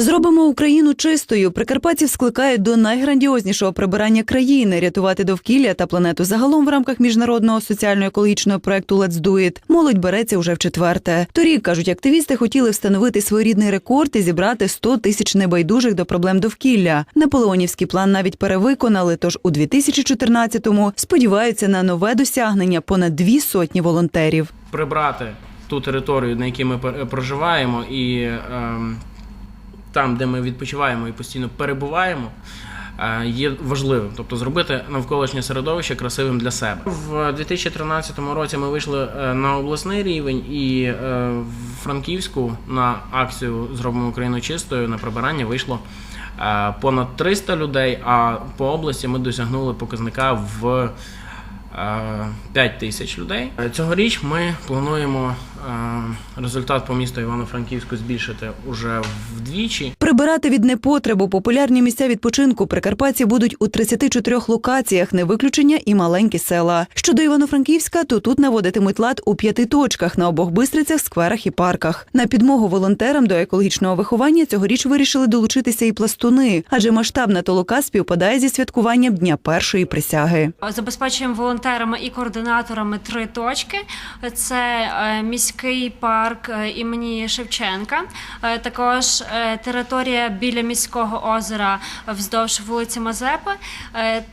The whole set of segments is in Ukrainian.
Зробимо Україну чистою. Прикарпатців скликають до найграндіознішого прибирання країни, рятувати довкілля та планету загалом в рамках міжнародного соціально-екологічного проекту «Let's do it». Молодь береться уже в четверте. Торік кажуть, активісти хотіли встановити своєрідний рекорд і зібрати 100 тисяч небайдужих до проблем довкілля. Наполеонівський план навіть перевиконали. Тож у 2014-му сподіваються на нове досягнення понад дві сотні волонтерів. прибрати ту територію, на якій ми проживаємо, і ем, там, де ми відпочиваємо і постійно перебуваємо, е, є важливим, тобто зробити навколишнє середовище красивим для себе. В 2013 році ми вийшли е, на обласний рівень і е, в Франківську на акцію Зробимо Україну чистою на прибирання вийшло понад 300 людей. А по області ми досягнули показника в 5 тисяч людей. Цьогоріч ми плануємо результат по місту Івано-Франківську збільшити уже вдвічі. Прибирати від непотребу популярні місця відпочинку прикарпатці будуть у 34 локаціях, не виключення і маленькі села. Щодо Івано-Франківська, то тут наводитимуть лад у п'яти точках на обох бистрицях, скверах і парках. На підмогу волонтерам до екологічного виховання цьогоріч вирішили долучитися і пластуни, адже масштабна толока співпадає зі святкуванням дня першої присяги. Забезпечуємо волонтерами і координаторами три точки: це е, міський парк е, імені Шевченка, е, також е, територія біля міського озера вздовж вулиці Мазепи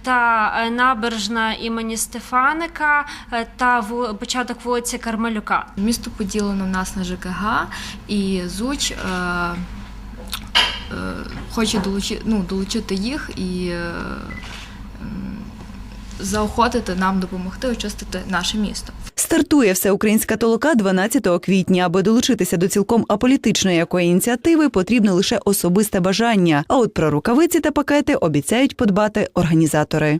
та набережна імені Стефаника та початок вулиці Кармелюка. Місто поділено в нас на ЖКГ і ЗУЧ хоче долучити, ну, долучити їх і е, заохотити нам допомогти очистити наше місто. Стартує всеукраїнська толока 12 квітня. Аби долучитися до цілком аполітичної якої ініціативи, потрібно лише особисте бажання. А от про рукавиці та пакети обіцяють подбати організатори.